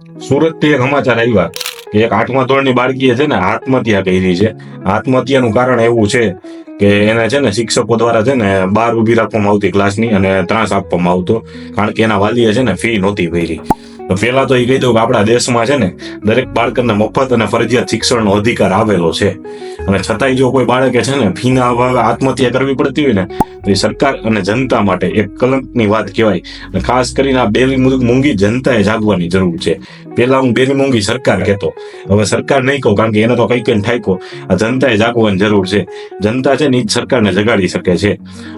સુરતથી એક સમાચાર આવ્યા કે એક આઠમા ધોરણની બાળકીએ છે ને આત્મહત્યા કરી છે. આત્મહત્યાનું કારણ એવું છે કે એને છે ને શિક્ષકો દ્વારા છે ને બહાર ઊભી રાખવામાં આવતી ક્લાસની અને ત્રાસ આપવામાં આવતો. કારણ કે એના વાલીએ છે ને ફી નહોતી ભરી. તો પહેલા તો એ કહી દઉં કે આપણા દેશમાં છે ને દરેક બાળકને મફત અને ફરજિયાત શિક્ષણનો અધિકાર આવેલો છે. અને છતાંય જો કોઈ બાળકે છે ને ફીના અભાવે આત્મહત્યા કરવી પડતી હોય ને એ સરકાર અને જનતા માટે એક કલંકની વાત કહેવાય. અને ખાસ કરીને આ બેલી મૂંગી જનતાએ જાગવાની જરૂર છે. પેલા હું બેલી મૂંગી સરકાર કહેતો. હવે સરકાર નહીં કહું, કારણ કે એને તો કઈ કઈ ઠાકો આ જનતાએ જાગવાની જરૂર છે. જનતા છે ને એ સરકારને જગાડી શકે છે.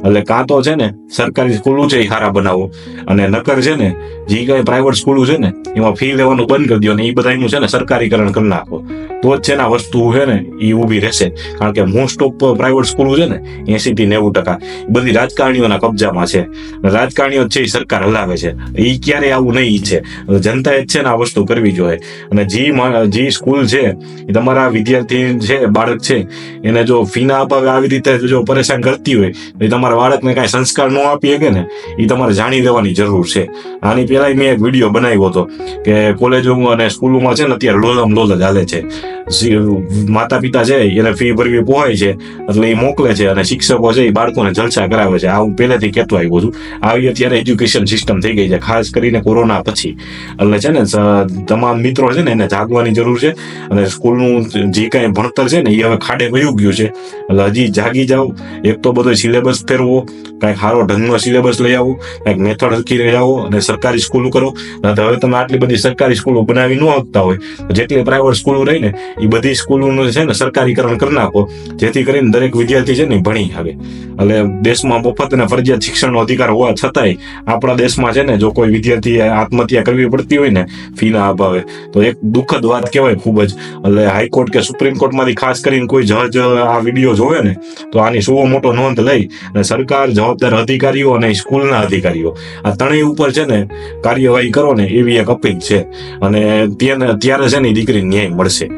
એટલે કાં તો છે ને સરકારી સ્કૂલો છે એ સારા બનાવો. અને નકર છે ને જે કઈ પ્રાઇવેટ સ્કૂલો છે ને, એમાં ફી લેવાનું બંધ કરી દો અને એ બધાનું છે ને સરકારીકરણ કરી નાખો. તો જ છે ને આ વસ્તુ છે ને એ ઊભી રહેશે. કારણ કે મોસ્ટ ઓફ પ્રાઇવેટ સ્કૂલો છે ને એસી થી નેવું ટકા. બધી રાજકારણીઓના કબજામાં છે. રાજકારણીઓ છે એ સરકાર હલાવે છે. એ ક્યારે આવું નહીં ઈચ્છે. જનતાએ છે ને આ વસ્તુ કરવી જોઈએ. અને જે જે સ્કૂલ છે, એ તમારા વિદ્યાર્થી છે બાળક છે, એને જો ફીના અપાવે આવી રીતે જો પરેશાન કરતી હોય, તો એ તમારા બાળકને કાંઈ સંસ્કાર ન આપી શકે ને એ તમારે જાણી લેવાની જરૂર છે. આની પહેલા મેં એક વીડિયો બનાવ્યો હતો કે કોલેજો અને સ્કૂલોમાં છે ને અત્યારે લોલમ લોલ જ હાલે છે. માતા પિતા છે, એને ફી ભરવી પહોંચે છે, એટલે એ મોકલે છે અને શિક્ષકો છે એ બાળકોને જલસા કરાવે છે. આ હું પહેલેથી કહેતો આવ્યો છું. આવી અત્યારે એજ્યુકેશન સિસ્ટમ થઈ ગઈ છે, ખાસ કરીને કોરોના પછી. એટલે છે ને તમામ મિત્રો છે ને એને જાગવાની જરૂર છે અને સ્કૂલનું જે કાંઈ ભણતર છે ને એ હવે ખાડે વયું ગયું છે. એટલે હજી જાગી જાઓ. એક તો બધો સિલેબસ ફેરવો કાંઈક સારો ઢંગનો સિલેબસ લઈ આવો, કાંઈક મેથડ હરખી લઈ આવો અને સરકારી સ્કૂલો કરો. હવે તમે આટલી બધી સરકારી સ્કૂલો બનાવી ન આવતા હોય. જેટલી પ્રાઇવેટ સ્કૂલો રહી ને એ બધી સ્કૂલોનું છે ને સરકારીકરણ કરી નાખો. જેથી કરીને દરેક વિદ્યાર્થી છે ને ભણી શકે એટલે દેશમાં મફત અને ફરજિયાત શિક્ષણનો અધિકાર હોવા છતાંય આપણા દેશમાં છે ને જો કોઈ વિદ્યાર્થીએ આત્મહત્યા કરવી પડતી હોય ને ફીના અભાવે. તો એક દુઃખદ વાત કહેવાય ખૂબ જ. એટલે હાઈકોર્ટ કે સુપ્રીમ કોર્ટમાંથી ખાસ કરીને કોઈ જજ આ વીડિયો જોવે ને, તો આની સુવો મોટો નોંધ લઈ અને સરકાર જવાબદાર અધિકારીઓ અને સ્કૂલના અધિકારીઓ. આ ત્રણેય ઉપર છે ને કાર્યવાહી કરો ને એવી એક અપીલ છે. અને ત્યાં ત્યારે છે ને દીકરી ન્યાય મળશે.